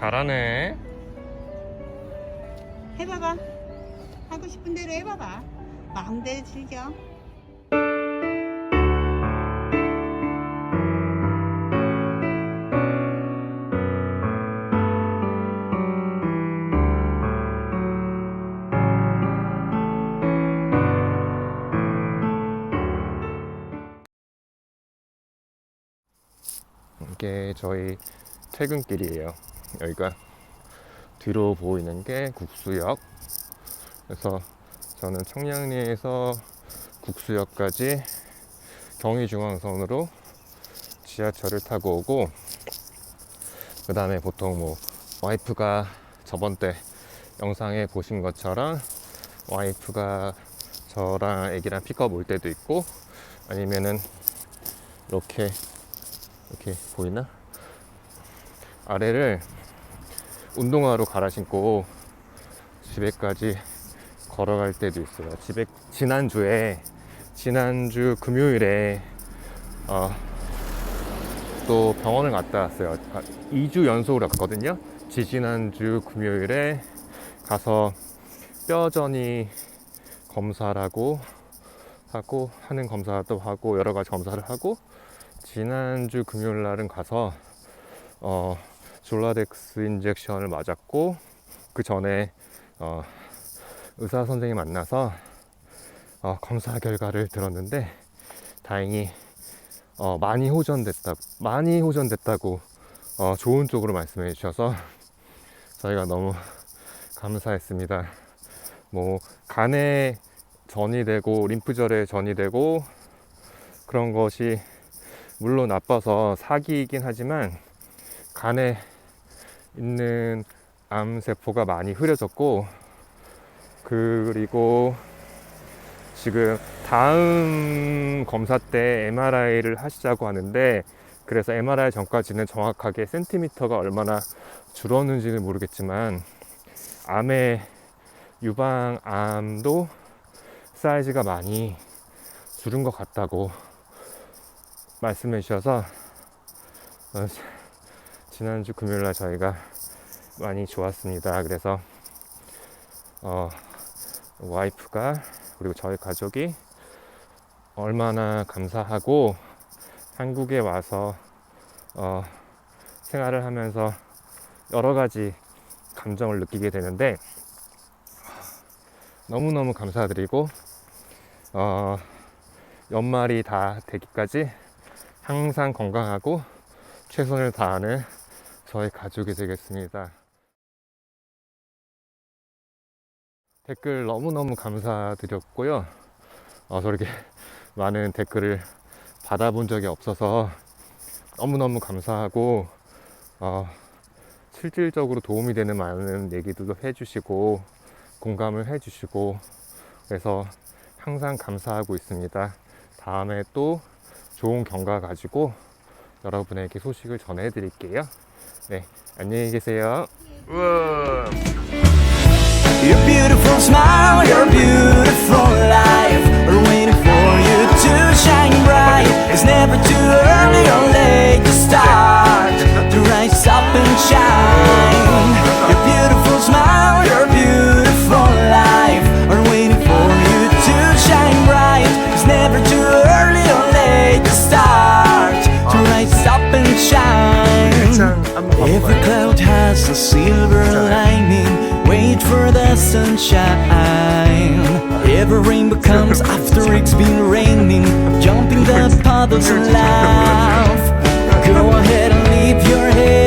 잘하네 해봐봐. 하고 싶은 대로 해봐봐. 마음대로 즐겨. 이게 저희 퇴근길이에요 여기가 뒤로 보이는 게 국수역 그래서 저는 청량리에서 국수역까지 경의중앙선으로 지하철을 타고 오고 그 다음에 보통 뭐 와이프가 저번 때 영상에 보신 것처럼 와이프가 저랑 애기랑 픽업 올 때도 있고 아니면은 이렇게 이렇게 보이나? 아래를 운동화로 갈아 신고 집에까지 걸어갈 때도 있어요. 집에 지난주에 지난주 금요일에 어, 또 병원을 갔다 왔어요. 아, 2주 연속으로 갔거든요. 지지난주 금요일에 가서 뼈전이 검사라고 하고 하는 검사도 하고 여러 가지 검사를 하고 지난주 금요일 날은 가서 어, 졸라덱스 인젝션을 맞았고 그 전에 어, 의사 선생님 만나서 어, 검사 결과를 들었는데 다행히 어, 많이 호전됐다 많이 호전됐다고 어, 좋은 쪽으로 말씀해 주셔서 저희가 너무 감사했습니다. 뭐 간에 전이 되고 림프절에 전이 되고 그런 것이 물론 나빠서 사기이긴 하지만 간에 있는 암세포가 많이 흐려졌고 그리고 지금 다음 검사 때 MRI를 하시자고 하는데 그래서 MRI 전까지는 정확하게 센티미터가 얼마나 줄었는지는 모르겠지만 암의 유방암도 사이즈가 많이 줄은 것 같다고 말씀해 주셔서 어, 지난주 금요일 날 저희가 많이 좋았습니다. 그래서 어, 와이프가 그리고 저희 가족이 얼마나 감사하고 한국에 와서 어, 생활을 하면서 여러 가지 감정을 느끼게 되는데 너무너무 감사드리고 어, 연말이 다 되기까지 항상 건강하고 최선을 다하는 저희 가족이 되겠습니다. 댓글 너무너무 감사드렸고요. 어, 저렇게 많은 댓글을 받아본 적이 없어서 너무너무 감사하고, 어, 실질적으로 도움이 되는 많은 얘기들도 해주시고, 공감을 해주시고, 그래서 항상 감사하고 있습니다. 다음에 또 좋은 경과 가지고 여러분에게 소식을 전해드릴게요. 네, 안녕히 계세요. 우와. A silver lining. Wait for the sunshine. Every rainbow comes after it's been raining. Jump in the puddles and laugh. Go ahead and leave your head.